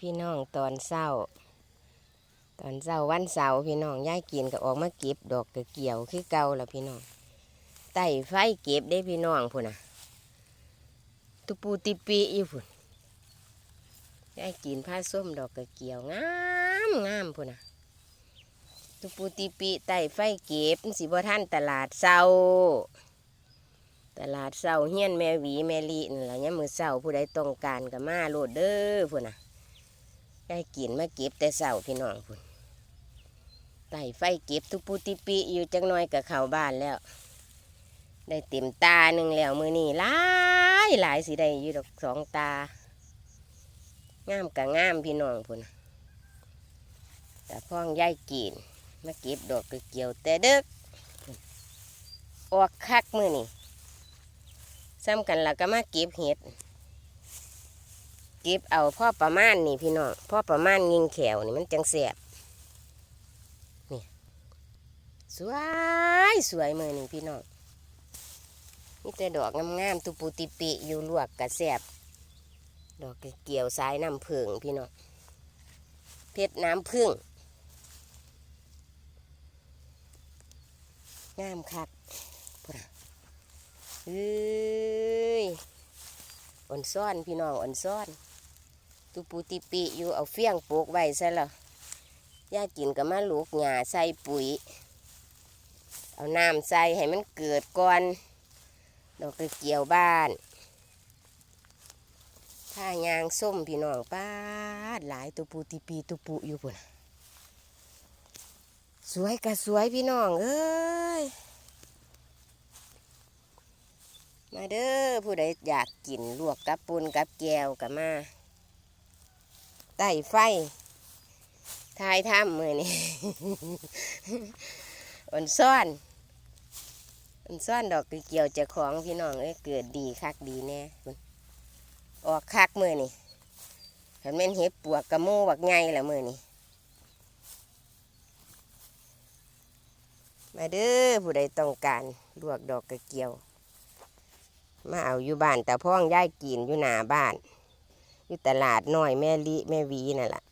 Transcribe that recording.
พี่น้องตอนเศร้า ตอนเศร้าวันเสาร์พี่น้องย่ายกินก็ออกมาเก็บดอกกระเกี่ยวคือเก่าละพี่น้องไต่ไฟเก็บได้พี่น้องพุ่นน่ะตุปูติปีอยู่พุ่นย่ายกินผ้าส้มดอกกระเกี่ยวงามงามพุ่นน่ะตุปูติปีไต่ไฟเก็บสิบ่ท่านตลาดเศร้าตลาดเศร้าเฮียนแม่หวีแม่ลีนั่นแหละยมือเศร้าผู้ใดต้องการก็มาโลดเด้อพุ่นน่ะ ได้กินมาเก็บแต่เสาพี่น้องพุ่นไต่ไฟเก็บทุกปูติปีอยู่จังน้อยกับเขาบ้านแล้ว ได้เต็มตาหนึ่งแล้วมือนี่หลายหลายสิได้อยู่ดอกสองตางามกับงามพี่น้องพุ่นแต่พ่องย่ายกินมาเก็บดอกกระเกี่ยวแต่เด็กออกคักมือนี่ซ้ำกันแล้วก็มาเก็บเห็ด เก็บเอาพ่อประมาณนี่พี่น้องพ่อประมาณยิงแขวนี่มันจังแสบนี่สวยสวยมือนี่พี่น้องนี่แต่ดอกงามๆตุปูติปิอยู่ลวกกระแสบดอกเกี่ยวสายน้ำผึ้งพี่น้องเพชรน้ำผึ้งงามคักพุ่นเอ้ยอ่อนซ่อนพี่น้องอ่อนซ่อน ตุปูติปิอยู่เอาเฟี้ยงปลูกไว้ซะแล้วย่ากินก็มาลูกหญ้าใส่ปุ๋ย เอาน้ำใส่ให้มันเกิดก่อนดอกกระเกี่ยวบ้านผ้ายางส้มพี่น้องป้าหลายตุปูติปีตุปูอยู่ปุ่นสวยกะสวยพี่น้องเอ้ยมาเด้อผู้ใดอยากกินลวกกับปุนกับแก้วกับมา ไต่ไฟทายถ้ำมือนี่อ่อนซ่อนอ่อนซ่อนดอกเกี่ยวเจะของพี่น้องเอ้ยเกิดดีคักดีแน่ออกคักมือนี่ขันแม่นเห็ดปวกกระโม่บักไงละมือนี่มาเด้อผู้ใดต้องการลวกดอกกระเกียว มาเอาอยู่บ้านแต่พ่องย่ายกินอยู่หน้าบ้าน อยู่ตลาดน้อยแม่ลิแม่วีนั่นแหละ